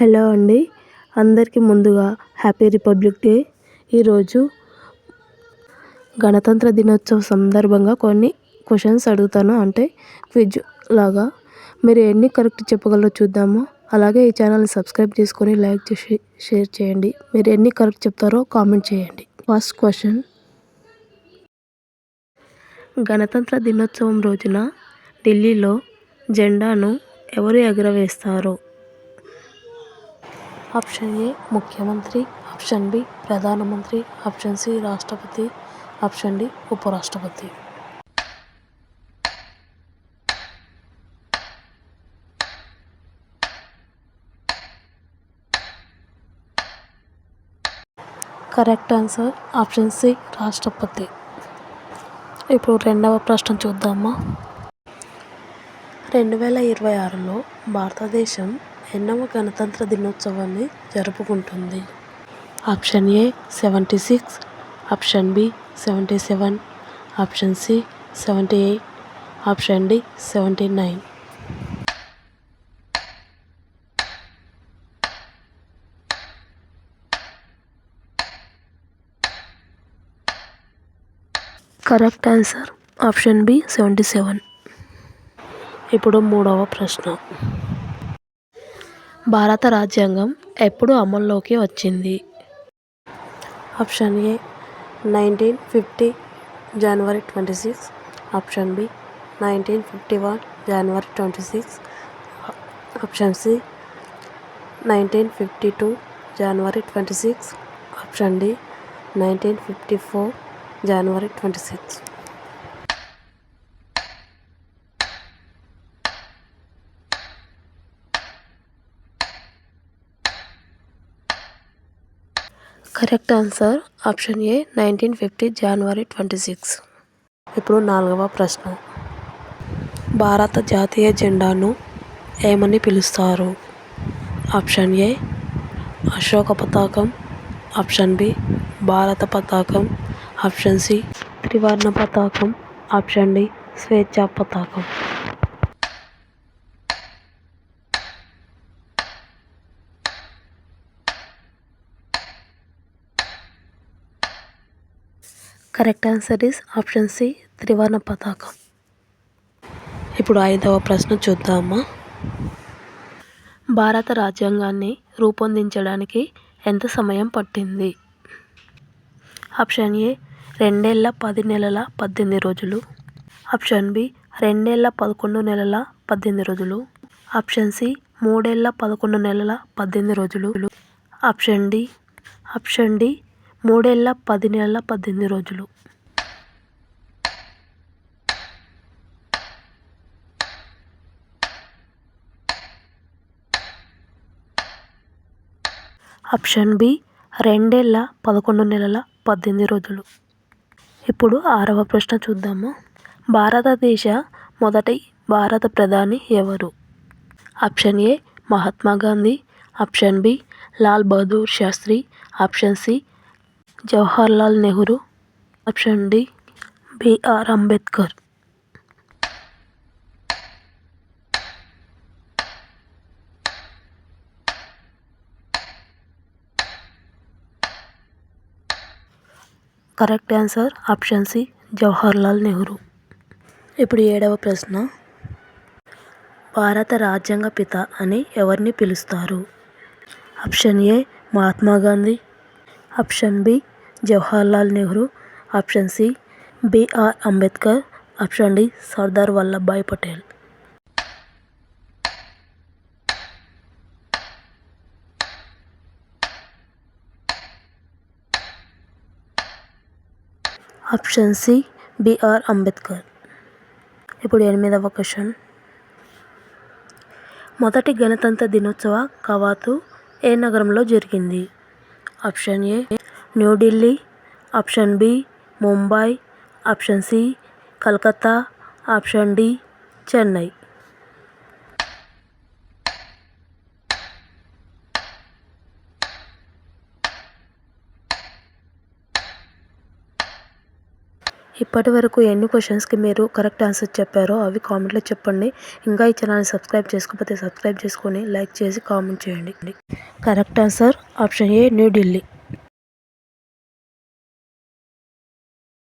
Hello అండి. అందరికీ ముందుగా హ్యాపీ రిపబ్లిక్ డే. ఈరోజు గణతంత్ర దినోత్సవం సందర్భంగా కొన్ని క్వశ్చన్స్ అడుగుతాను. అంటే క్విజ్ లాగా. మీరు ఎన్ని కరెక్ట్ చెప్పగలరో చూద్దాము. అలాగే ఈ ఛానల్ని సబ్స్క్రైబ్ చేసుకొని లైక్ చేసి షేర్ చేయండి. మీరు ఎన్ని కరెక్ట్ చెప్తారో కామెంట్ చేయండి. First question. గణతంత్ర దినోత్సవం రోజున ఢిల్లీలో జెండాను ఎవరు ఎగరవేస్తారు? ఆప్షన్ ఏ ముఖ్యమంత్రి ఆప్షన్ బి ప్రధానమంత్రి ఆప్షన్ సి రాష్ట్రపతి ఆప్షన్ డి ఉపరాష్ట్రపతి. కరెక్ట్ ఆన్సర్ ఆప్షన్ సి రాష్ట్రపతి. ఇప్పుడు రెండవ ప్రశ్న చూద్దామా? రెండు వేల ఇరవై ఆరులో భారతదేశం ఎన్నవ గణతంత్ర దినోత్సవాన్ని జరుపుకుంటుంది. Option A seventy six option B seventy seven option C seventy eight option D seventy nine correct answer option B seventy seven ఇప్పుడు మూడవ ప్రశ్న. భారత రాజ్యాంగం ఎప్పుడు అమల్లోకి వచ్చింది. Option A nineteen fifty January twenty six. Option B nineteen fifty one January twenty six. Option C nineteen fifty two January twenty six. Option D nineteen fifty four January twenty six. Correct answer option A nineteen fifty January twenty six ఇప్పుడు నాలుగవ ప్రశ్న. భారత జాతీయ జెండాను ఏమని పిలుస్తారు? Option ఏ అశోక పతాకం. Option B భారత పతాకం. ఆప్షన్ సి త్రివర్ణ పతాకం. ఆప్షన్ డి స్వేచ్ఛా పతాకం. Correct answer is option C త్రివర్ణ పతాకం. ఇప్పుడు ఐదవ ప్రశ్న చూద్దామా? భారత రాజ్యాంగాన్ని రూపొందించడానికి ఎంత సమయం పట్టింది? ఆప్షన్ ఏ రెండేళ్ళ పది నెలల పద్దెనిమిది రోజులు. ఆప్షన్ బి రెండేళ్ళ పదకొండు నెలల పద్దెనిమిది రోజులు. ఆప్షన్ సి మూడేళ్ళ పదకొండు నెలల పద్దెనిమిది రోజులు. ఆప్షన్ డి ఆప్షన్ డి మూడేళ్ళ పది నెలల పద్దెనిమిది రోజులు. ఆప్షన్ బి రెండేళ్ళ పదకొండు నెలల పద్దెనిమిది రోజులు. ఇప్పుడు ఆరవ ప్రశ్న చూద్దాము. భారతదేశ మొదటి భారత ప్రధాని ఎవరు? Option A Mahatma Gandhi. Option B Lal Bahadur Shastri. Option C Jawaharlal Nehru option D BR Ambedkar. Correct answer option C Jawaharlal Nehru. ఇప్పుడు ఏడవ ప్రశ్న. భారత రాజ్యాంగ పిత అని ఎవరిని పిలుస్తారు? Option A Mahatma Gandhi. Option B Jawaharlal Nehru option C BR Ambedkar option D Sardar Vallabhbhai Patel. Option C BR Ambedkar. ఇప్పుడు ఎనిమిదవ క్వశ్చన్. మొదటి గణతంత్ర దినోత్సవ కవాతు ఏ నగరంలో జరిగింది? Option A New Delhi option B Mumbai option C Calcutta option D Chennai. ఇప్పటి వరకు ఎన్ని క్వశ్చన్స్కి మీరు కరెక్ట్ ఆన్సర్ చెప్పారో అవి కామెంట్లో చెప్పండి. ఇంకా ఈ ఛానల్ని సబ్స్క్రైబ్ చేసుకోకపోతే సబ్స్క్రైబ్ చేసుకొని లైక్ చేసి కామెంట్ చేయండి. Correct answer option A New Delhi